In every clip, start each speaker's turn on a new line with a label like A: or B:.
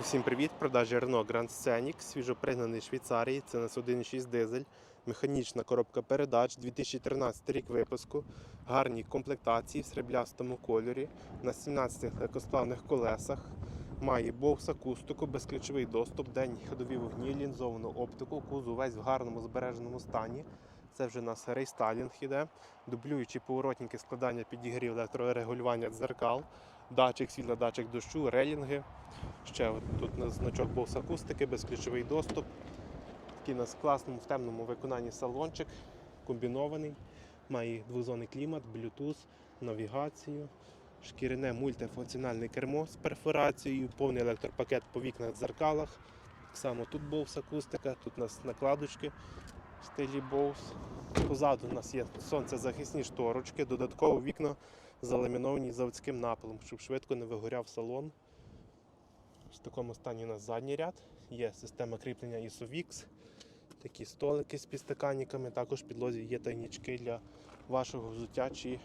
A: Усім привіт! Продажі Renault Grand Scenic, свіжопригнаний Швейцарії. Це у нас 1.6 дизель, механічна коробка передач, 2013 рік випуску, гарні комплектації в сріблястому кольорі, на 17 легкосплавних колесах. Має бокс акустику, безключовий доступ, денні ходові вогні, лінзовану оптику, кузов весь в гарному збереженому стані. Це вже у нас рейстайлінг іде, дублюючі поворотники складання підігрів електрорегулювання дзеркал, датчик світла, датчик дощу, релінги. Ще от тут у нас значок Bose акустики, безключовий доступ. Такий у нас класному в темному виконанні салончик, комбінований. Має двозонний клімат, Bluetooth, навігацію, шкіряне мультифункціональне кермо з перфорацією, повний електропакет по вікнах дзеркалах. Так само тут Bose акустика, тут у нас накладочки стилі Bose. Позаду у нас є сонцезахисні шторочки, додатково вікна заламіновані заводським напилом, щоб швидко не вигоряв салон. В такому стані у нас задній ряд. Є система кріплення ISOVIX, такі столики з підстаканниками. Також в підлозі є тайнічки для вашого взуття чи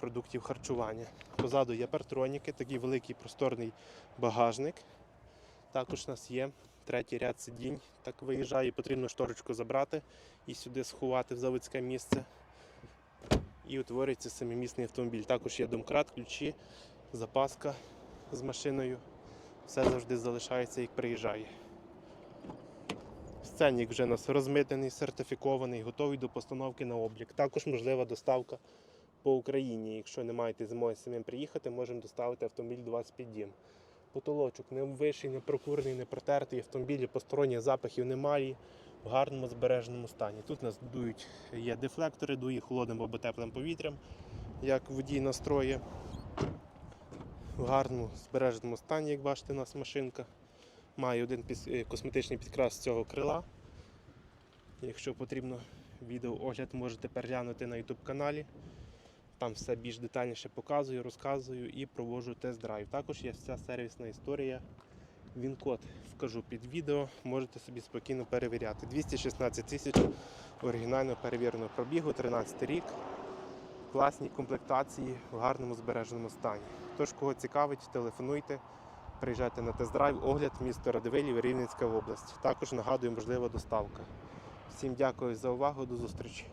A: продуктів харчування. Позаду є партроніки, такий великий просторний багажник. Також у нас є третій ряд сидінь. Так виїжджає, потрібно шторочку забрати і сюди сховати в заводське місце. І утворюється семимісний автомобіль. Також є домкрат, ключі, запаска з машиною все завжди залишається, як приїжджає. Сценник вже у нас розмитений, сертифікований, готовий до постановки на облік. Також можлива доставка по Україні. Якщо не маєте змоги самим приїхати, можемо доставити автомобіль до вас під дім. Потолочок не обвищий, не прокурений, не протертий, автомобілі посторонніх запахів немає, в гарному збереженому стані. Тут у нас дують, є дефлектори, дує холодним або теплим повітрям, як водій настроє в гарному збереженому стані, як бачите, у нас машинка. Має один е, косметичний підкрас цього крила. Якщо потрібно відеоогляд, можете переглянути на YouTube каналі. Там все більш детальніше показую, розказую і проводжу тест-драйв. Також є вся сервісна історія. Він-код вкажу під відео, можете собі спокійно перевіряти. 216 тисяч оригінально перевіреного пробігу, 13 рік класній комплектації в гарному збереженому стані. Тож, кого цікавить, телефонуйте, приїжджайте на тест-драйв, огляд місто Радивилів, Рівненська область. Також нагадую, можлива доставка. Всім дякую за увагу, до зустрічі.